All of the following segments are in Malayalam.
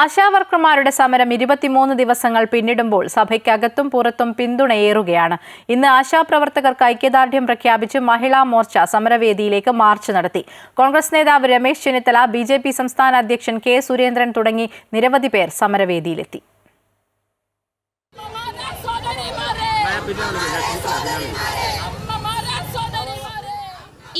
ആശാവർക്കർമാരുടെ സമരം ഇരുപത്തിമൂന്ന് ദിവസങ്ങൾ പിന്നിടുമ്പോൾ സഭയ്ക്കകത്തും പുറത്തും പിന്തുണയേറുകയാണ് ഇന്ന് ആശാപ്രവർത്തകർക്ക് ഐക്യദാർഢ്യം പ്രഖ്യാപിച്ച് മഹിളാ മോർച്ച സമരവേദിയിലേക്ക് മാർച്ച് നടത്തി. കോൺഗ്രസ് നേതാവ് Ramesh Chennithala B J P സംസ്ഥാന അധ്യക്ഷൻ കെ സുരേന്ദ്രൻ തുടങ്ങി നിരവധി പേർ സമരവേദിയിലെത്തി.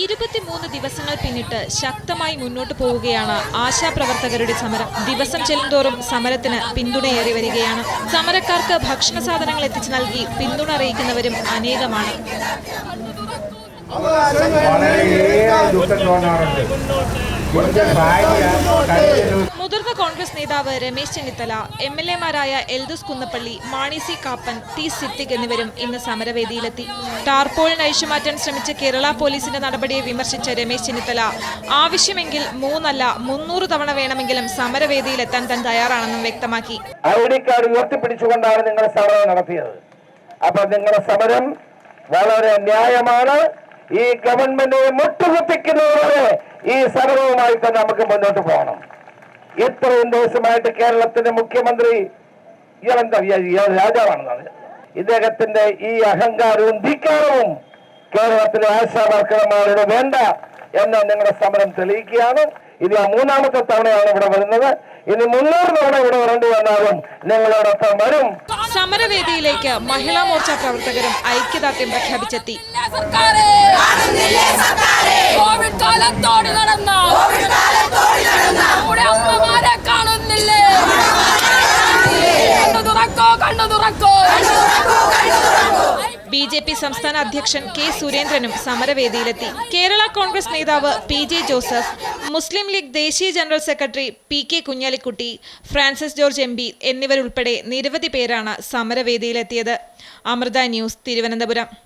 ഇരുപത്തിമൂന്ന് ദിവസങ്ങൾ പിന്നിട്ട് ശക്തമായി മുന്നോട്ട് പോവുകയാണ് ആശാപ്രവർത്തകരുടെ സമരം. ദിവസം ചെല്ലുന്തോറും സമരത്തിന് പിന്തുണയേറി വരികയാണ്. സമരക്കാർക്ക് ഭക്ഷണ സാധനങ്ങൾ എത്തിച്ചു നൽകി പിന്തുണ അറിയിക്കുന്നവരും അനേകമാണ്. വളരെയേറെ മുതിർന്ന കോൺഗ്രസ് നേതാവ് രമേശ് ചെന്നിത്തല എം എൽ എമാരായ എൽദുസ് കുന്നപ്പള്ളി മാണി സി കാപ്പൻ ടി സിദ്ദിഖ് എന്നിവരും ഇന്ന് സമരവേദിയിലെത്തി. ടാർപോളിന് അഴിച്ചുമാറ്റാൻ ശ്രമിച്ച കേരള പോലീസിന്റെ നടപടിയെ വിമർശിച്ച രമേശ് ചെന്നിത്തല ആവശ്യമെങ്കിൽ മൂന്നല്ല മുന്നൂറ് തവണ വേണമെങ്കിലും സമരവേദിയിലെത്താൻ താൻ തയ്യാറാണെന്നും വ്യക്തമാക്കി. ഉയർത്തിപ്പിടിച്ചുകൊണ്ടാണ് നിങ്ങൾ സമരം നടത്തിയത്. അപ്പൊ നിങ്ങളുടെ സമരം വളരെ ന്യായമാണ്. ഈ ഗവൺമെന്റിനെ മുട്ടുകുത്തിക്കുന്നതുവരെ ഈ സമരവുമായി തന്നെ നമുക്ക് മുന്നോട്ട് പോകണം. ഇത്രയും ദിവസമായിട്ട് കേരളത്തിന്റെ മുഖ്യമന്ത്രി ഇയാളെന്താ? ഇയാൾ രാജാവാണെന്നാണ്. ഇദ്ദേഹത്തിന്റെ ഈ അഹങ്കാരവും ധിക്കാരവും കേരളത്തിലെ ആശാവർക്കർമാരുടെ വേണ്ട എന്ന് നിങ്ങളുടെ സമരം തെളിയിക്കുകയാണ്. ഇത് ആ മൂന്നാമത്തെ തവണയാണ് ഇവിടെ വരുന്നത്. ഇനി മുന്നൂറ് തവണ ഇവിടെ വരേണ്ടി വന്നാലും നിങ്ങളോടൊപ്പം വരും. സമരവേദിയിലേക്ക് മഹിളാ മോർച്ച പ്രവർത്തകരും ഐക്യദാർഢ്യം പ്രഖ്യാപിച്ചെത്തി. കോവിഡ് കാലത്തോട് നടന്ന ബി ജെ പി സംസ്ഥാന അധ്യക്ഷൻ കെ സുരേന്ദ്രനും സമരവേദിയിലെത്തി. കേരള കോൺഗ്രസ് നേതാവ് പി ജെ ജോസഫ് മുസ്ലിം ലീഗ് ദേശീയ general secretary P K Kunhalikutty Francis George M P എന്നിവരുൾപ്പെടെ നിരവധി പേരാണ് സമരവേദിയിലെത്തിയത്. അമൃത ന്യൂസ് തിരുവനന്തപുരം.